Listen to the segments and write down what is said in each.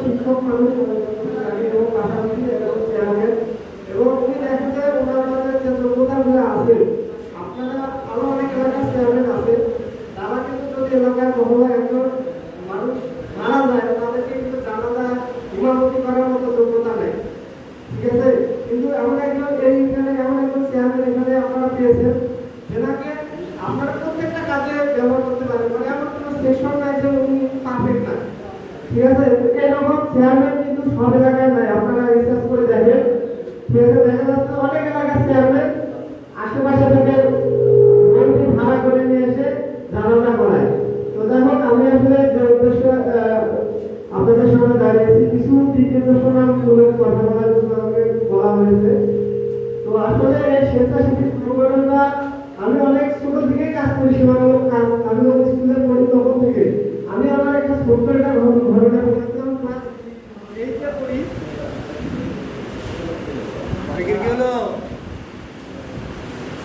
শিক্ষক মানুষ এবং পাশাপাশি এবং চেয়ারম্যান এবং উনি দেখেন যে ওনার মধ্যে যে যোগ্যতাগুলো আছে আপনারা আরও অনেক এলাকার চেয়ারম্যান আছে তারা কিন্তু যদি এলাকায় কখনো একজন মানুষ মারা যায়, তাদেরকে কিন্তু জানা সভাপতি করার মতো যোগ্যতা নেই। ঠিক আছে? কিন্তু এমন একজন, এই এখানে এমন একজন চেয়ারম্যান এখানে আপনারা পেয়েছেন যেনাকে আপনারা প্রত্যেকটা কাজে ব্যবহার করতে পারেন মানে আমার কোনো সেশন নাই যে উনি পারফেক্ট না ঠিক আছে?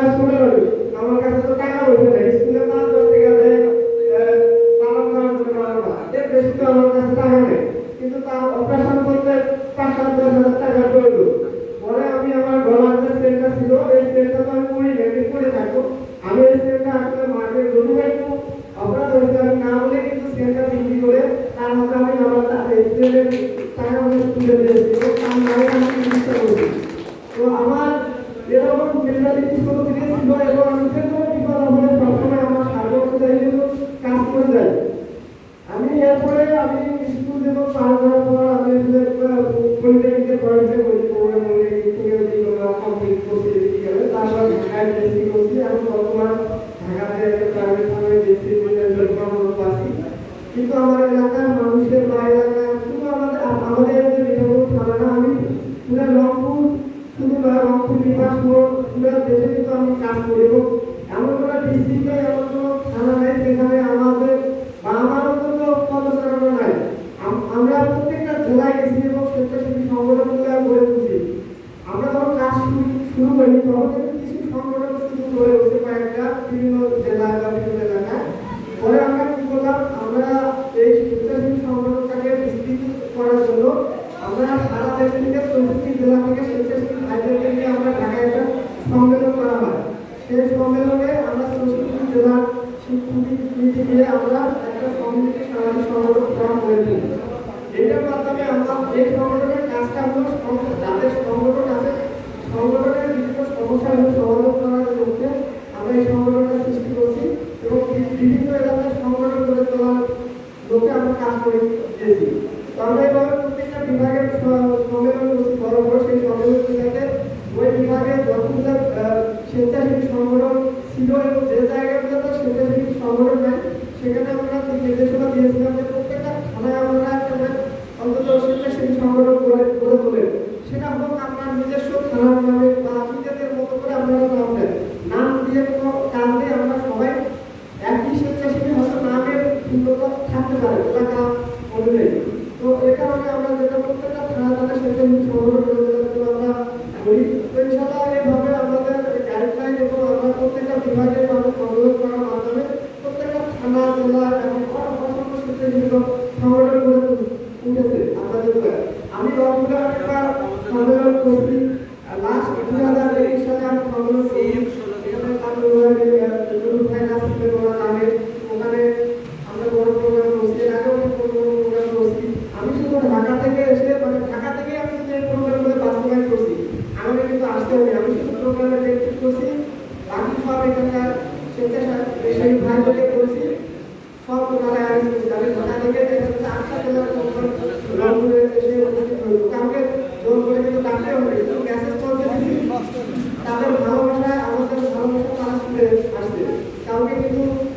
más finalmente, quando criança, embora agora no centro করে বিভাগের সম্মেলন বড় ওই বিভাগে যতগুলো স্বেচ্ছাসেবী সংগঠন ছিল এবং people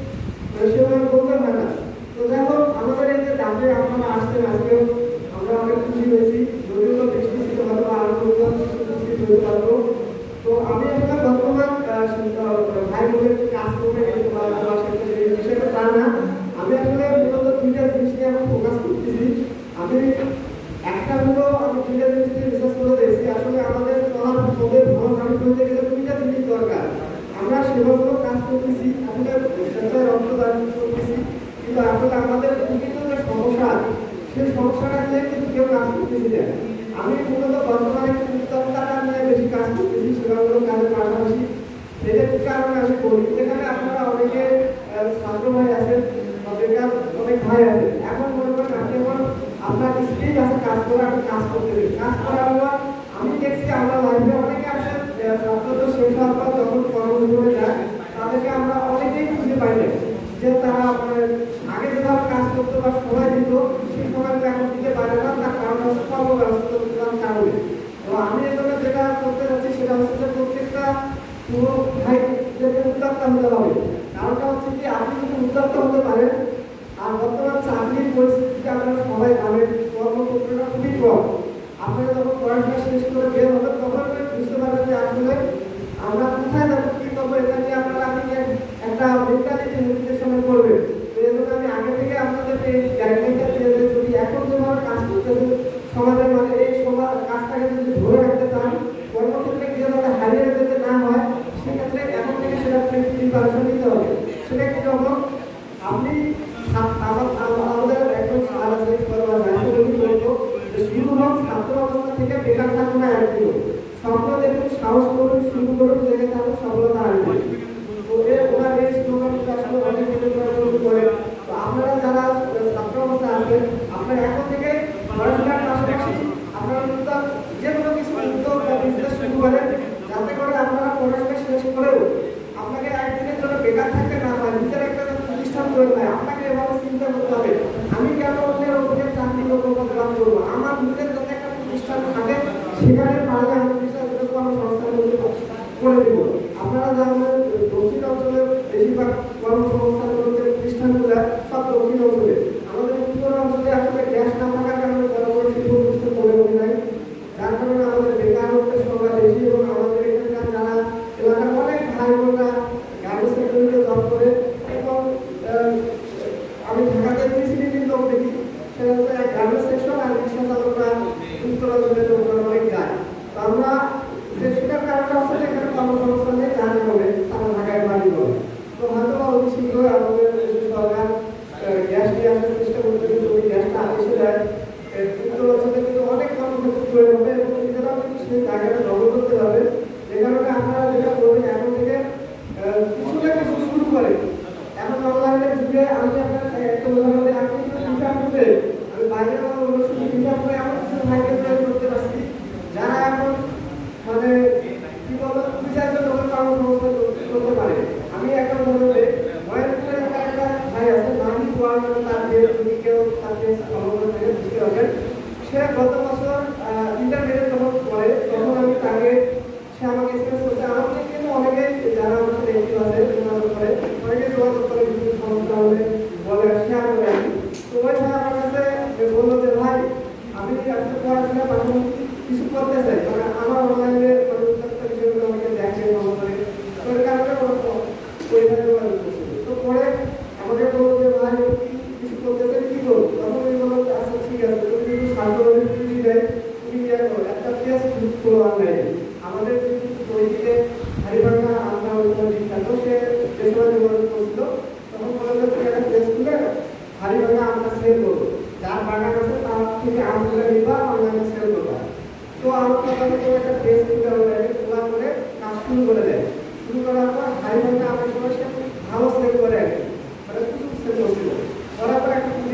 আপনার স্কিল আছে কাজ করে আপনি কাজ করতে দিন কাজ করার পর আমি দেখছি আমরা লাইফে অনেকে আহ, ছাত্রদের শেষ হওয়ার পর যখন কর্মজীবনে যায় তাদেরকে আমরা অনেকেই খুঁজে পাই না। যে তারা আপনার আগে যেভাবে কাজ করতো বা সময় দিত সেই সময়টা এখন দিতে পারে না তার কারণ হচ্ছে কর্মব্যবস্থার কারণে। তো আমি এজন্য যেটা করতে যাচ্ছি সেটা হচ্ছে যে প্রত্যেকটা পুরো ভাইদেরকে উদ্যোক্তা হতে হবে। কারণটা হচ্ছে কি আপনি যদি উদ্যোক্তা হতে পারেন আর বর্তমান চাকরির পরিস্থিতিতে আপনারা সবাই জানেন কর্মক্ষেত্রটা খুবই কম। আপনারা যখন পড়াশোনা শেষ করে বের হবেন তখন আপনি বুঝতে পারবেন যে আসলে আমরা কোথায় যাব, কি করব, এটা নিয়ে আপনারা আপনি একটা মেন্টালিটি নির্দেশনা করবেন। তো আমি আগে থেকে আপনাদেরকে এই গাইডলাইনটা দিয়ে যদি এখন যেভাবে কাজ করতেছেন, সমাজের মানে এই সমাজ কাজটাকে যদি ধরে রাখতে চান, কর্মক্ষেত্রে গিয়ে যাতে হারিয়ে যেতে না হয়, সেক্ষেত্রে এখন থেকে সেটা প্রিপারেশন নিতে হবে। সেটা কি যখন আপনি ছাত্র- আমা- আমা- আমাদের একজন স্যার আছে পরমার রাষ্ট্রপতি বলতো যে শুরু হোক ছাত্র অবস্থা থেকে বেকার থাকুন না একদিন স্বপ্ন দেখুন সাহস করুন শুরু করুন দেখে থাকুন সফলতা আসবে তো এ ওনার এই স্লোগানটা আসলে অনেক অনুপ্রেরণা করে তো আপনারা যারা ছাত্র অবস্থা আছেন আপনারা এখন থেকে পড়াশোনার পাশাপাশি আপনারা উদ্যোগ যে কোনো কিছু উদ্যোগ বা বিজনেস শুরু করেন যাতে করে আপনারা পড়াশোনা শেষ করেও আপনাকে একদিনের জন্য বেকার থাকতে না হয় নিজের একটা প্রতিষ্ঠান করে নেয় আপনাকে এভাবে চিন্তা করতে হবে আমি কেন অন্যের অধীনে চাকরি করব বা জব করব আমার নিজের যাতে একটা প্রতিষ্ঠান থাকে সেখানে পারলে আমি প্রতিষ্ঠানগুলো কর্মসংস্থানগুলো করে দিব আপনারা জানেন দক্ষিণ অঞ্চলে বেশিরভাগ কর্মসংস্থানগুলো যে প্রতিষ্ঠানগুলো সব দক্ষিণ অঞ্চলে আমাদের উত্তর অঞ্চলে আসলে গ্যাস না থাকার কারণে বড় বড় শিল্প প্রতিষ্ঠান গড়ে ওঠে নাই যার কারণে আমাদের বেকারত্বের সংখ্যা বেশি এবং আমাদের এখানকার যারা এলাকার অনেক ভাই বোনরা গার্মেন্টস সেক্টরে জব করে এবং আহ, আমি ঢাকাতে দুই দিন লোক দেখি সেটা হচ্ছে এক গার্মেন্টস সেকশন আর রিক্সা চালকরা উত্তরাঞ্চলের লোকরা অনেক যায় তো আমরা যে সেটার কারণটা হচ্ছে যে এখানে কর্মসংস্থান নেই জানি হবে তারা ঢাকায় বাড়ি হবে তো হয়তো বা অতি শীঘ্রই আমাদের দেশের সরকার আহ, গ্যাস নিয়ে আসার চেষ্টা করতে কিন্তু ওই গ্যাসটা এসে যায় উত্তরাঞ্চলে কিন্তু অনেক কর্মক্ষেত্র তৈরি হবে এবং নিজেরাও কিন্তু সেই জায়গাটা দখল করতে পারবে যে কারণে আপনারা যেটা করবেন এখন থেকে আহ, কিছু শুরু করে এখন অনলাইনের যুগে আমি আপনার একটা উদাহরণ দিই আপনি কিন্তু হিসাব করে আমি বাইরে শুধু হিসাব করে এমন কিছু ভাইকে তৈরি করতে পারছি। যারা এখন মানে কি বলব দুই লোকের কর্মসংস্থান করতে- পারে। আমি একটা উদাহরণ দিই। একটা ভাই আছে সে গত যখন তখন আমি তাকে অনেকে যারা আমার অনেকে যোগাযোগ করে বিভিন্ন সমস্যা হলে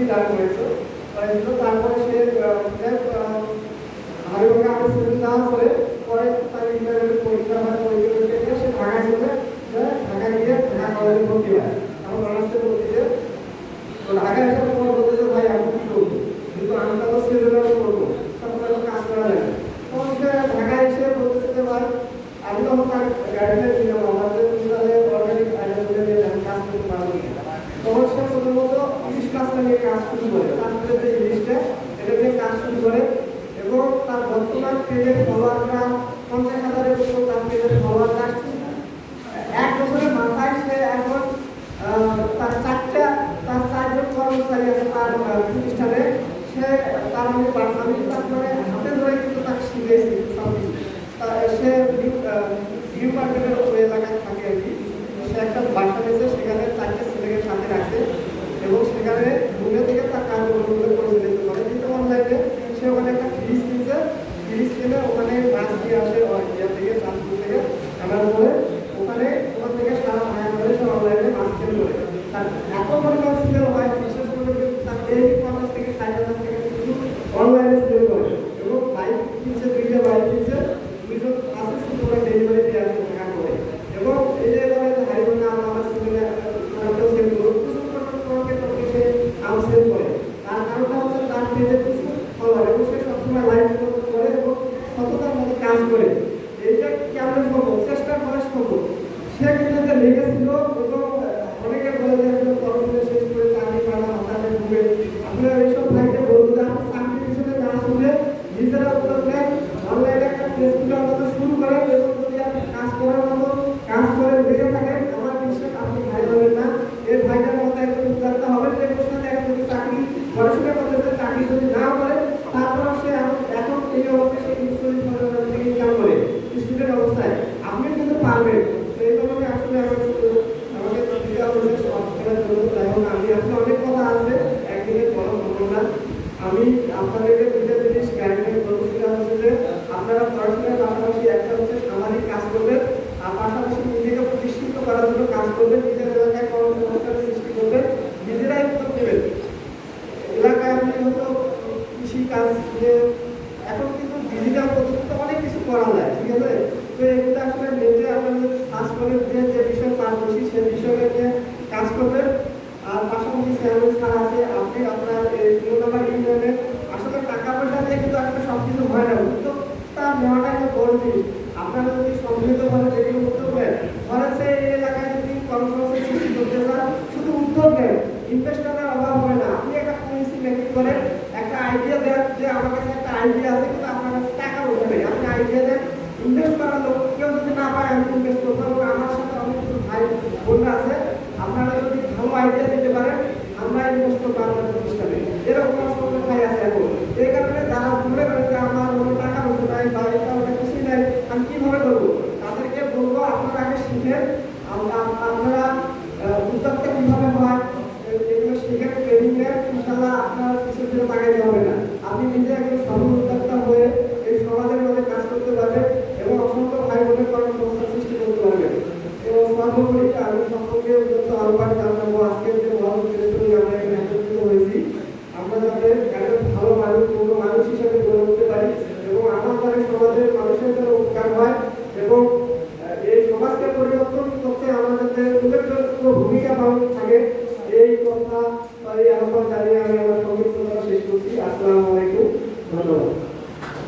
দান করেছ। তারপরে সে হারিয়ে আমার না হয়ে পরে তার ইন্টারভিউ পরীক্ষা পরীক্ষা সে ঢাকায় চলে ঢাকায় গিয়ে ঢাকা কলেজে ভর্তি হয়। অনলাইনে ওখানে ওখান থেকে সারা আয়া করে সে অনলাইনে মাছ কিনে করে তার এত পরিমাণ হয়, বিশেষ তার থেকে কিন্তু অনলাইনে সেল করে এবং বাইক কিনছে